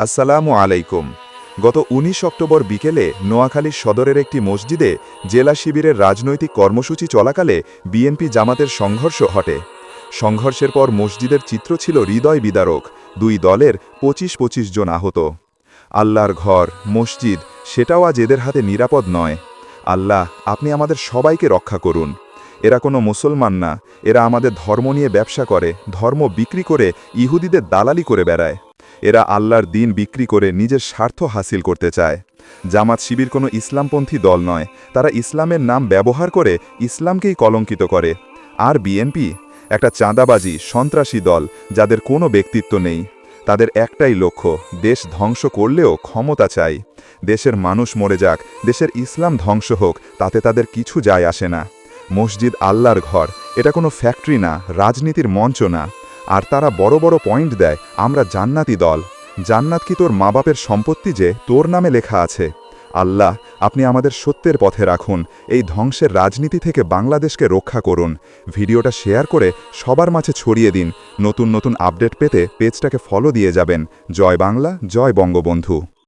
আসসালামু আলাইকুম। গত ১৯ অক্টোবর বিকেলে নোয়াখালীর সদরের একটি মসজিদে জেলা শিবিরের রাজনৈতিক কর্মসূচি চলাকালে বিএনপি জামাতের সংঘর্ষ ঘটে। সংঘর্ষের পর মসজিদের চিত্র ছিল হৃদয় বিদারক, দুই দলের পঁচিশ পঁচিশ জন আহত। আল্লাহর ঘর, মসজিদ, সেটাও আজ এদের হাতে নিরাপদ নয়। আল্লাহ, আপনি আমাদের সবাইকে রক্ষা করুন। এরা কোনো মুসলমান না, এরা আমাদের ধর্ম নিয়ে ব্যবসা করে, ধর্ম বিক্রি করে, ইহুদিদের দালালি করে বেড়ায়। এরা আল্লাহর দিন বিক্রি করে নিজের স্বার্থ হাসিল করতে চায়। জামাত শিবির কোনো ইসলামপন্থী দল নয়। তারা ইসলামের নাম ব্যবহার করে ইসলামকেই কলঙ্কিত করে। আর বিএনপি? একটা চাঁদাবাজি, সন্ত্রাসী দল, যাদের কোনো ব্যক্তিত্ব নেই। তাদের একটাই লক্ষ্য, দেশ ধ্বংস করলেও ক্ষমতা চাই। দেশের মানুষ মরে যাক, দেশের ইসলাম ধ্বংস হোক, তাতে তাদের কিছু যায় আসে না। মসজিদ আল্লাহর ঘর, এটা কোনো ফ্যাক্টরি না, রাজনীতির মঞ্চ না। আর তারা বড় বড় পয়েন্ট দেয়, আমরা জান্নাতি দল। জান্নাত কি তোর মা বাপের সম্পত্তি যে তোর নামে লেখা আছে? আল্লাহ, আপনি আমাদের সত্যের পথে রাখুন, এই ধ্বংসের রাজনীতি থেকে বাংলাদেশকে রক্ষা করুন। ভিডিওটা শেয়ার করে সবার মাঝে ছড়িয়ে দিন, নতুন নতুন আপডেট পেতে পেজটাকে ফলো দিয়ে যাবেন। জয় বাংলা, জয় বঙ্গবন্ধু।